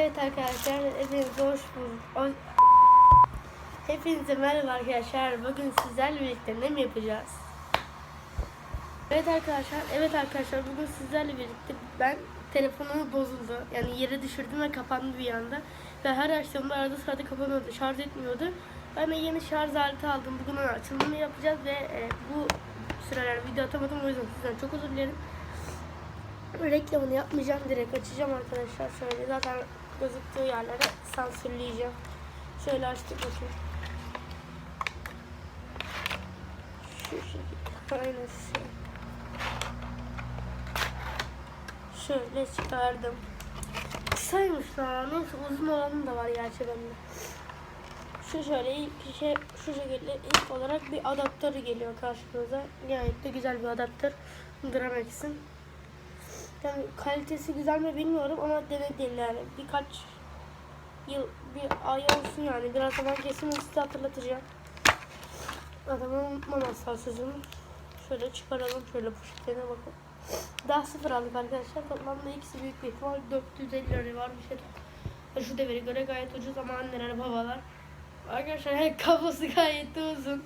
Evet arkadaşlar, hepinize hoş bulduk. Hepinize merhaba arkadaşlar. Bugün sizlerle birlikte ne mi yapacağız? Evet arkadaşlar, evet arkadaşlar bugün sizlerle birlikte ben telefonum bozuldu. Yani yere düşürdüm ve kapandı bir anda. Ve her açtığımda arada sırada kapanıyordu, şarj etmiyordu. Ben de yeni şarj aleti aldım. Bugün onun açılımını yapacağız ve e, bu süreler video atamadım. O yüzden sizden çok özür dilerim. Reklamını yapmayacağım direkt açacağım arkadaşlar şöyle zaten gözüktüğü yerlere sansürleyeceğim. Şöyle açtık bakayım. Şu şekilde aynen. Şöyle çıkardım. Kısaymış lan. Neyse uzun olanı da var gerçi bende. Şu şöyle ilk şey şu şekilde ilk olarak bir adaptörü geliyor karşımıza. Gayet de güzel bir adaptör. Dramex'in. Yani kalitesi güzel mi bilmiyorum ama denedim yani. Birkaç yıl, bir ay olsun yani. Biraz zaman kesin size hatırlatacağım. Adamı unutmamazsın sözümü. Şöyle çıkaralım şöyle poşetlerine bakın. Daha sıfır aldık arkadaşlar. Toplamda ikisi büyük bir ihtimal 450 lira var bir şey. Şu devire göre gayet ucuz ama anneler babalar. Arkadaşlar kablosu gayet de uzun.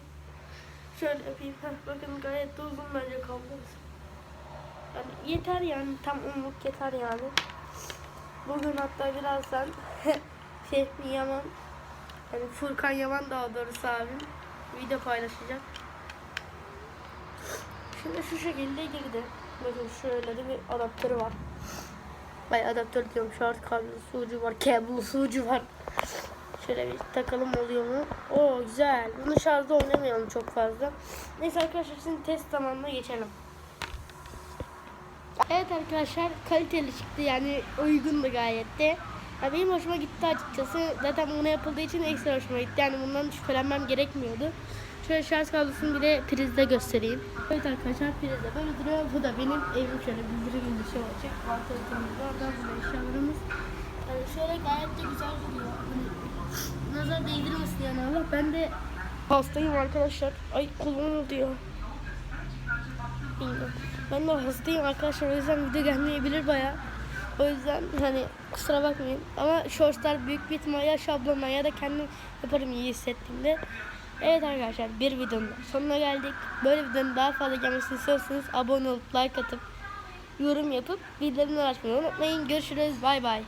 Şöyle yapayım. Bakın gayet de uzun bence kablosu. Yani yeter yani tam umut yeter yani. Bugün hatta birazdan Fehmi Yaman yani Furkan Yaman daha doğrusu abim video paylaşacak. Şimdi şu şekilde girdi. Bakın şöyle de bir adaptörü var. Ay adaptör diyorum şarj kablosu ucu var, kablosu ucu var. Şöyle bir takalım oluyor mu? Oo güzel. Bunu şarjda oynamayalım çok fazla. Neyse arkadaşlar şimdi test zamanına geçelim. Evet arkadaşlar kaliteli çıktı yani uygun da gayet de. Ya benim hoşuma gitti açıkçası. Zaten buna yapıldığı için ekstra hoşuma gitti. Yani bundan şüphelenmem gerekmiyordu. Şöyle şarj kablosunu bir de prizde göstereyim. Evet arkadaşlar prizde böyle duruyor. Bu da benim evim şöyle bildiri gibi bir şey olacak. Vantilatörümüz var. Oradan burada eşyalarımız. Yani şöyle gayet de güzel duruyor. Hani nazar değdirmesin yani Allah. Ben de hastayım arkadaşlar. Ay kolum oluyor. Bilmiyorum. Ben de hastayım arkadaşlar o yüzden video gelmeyebilir baya. O yüzden hani kusura bakmayın. Ama shortslar büyük bir ihtimalle ya şablonla ya da kendim yaparım iyi hissettiğimde. Evet arkadaşlar bir videonun sonuna geldik. Böyle videonun daha fazla gelmesini istiyorsanız abone olup like atıp yorum yapıp bildirimleri açmayı unutmayın. Görüşürüz bay bay.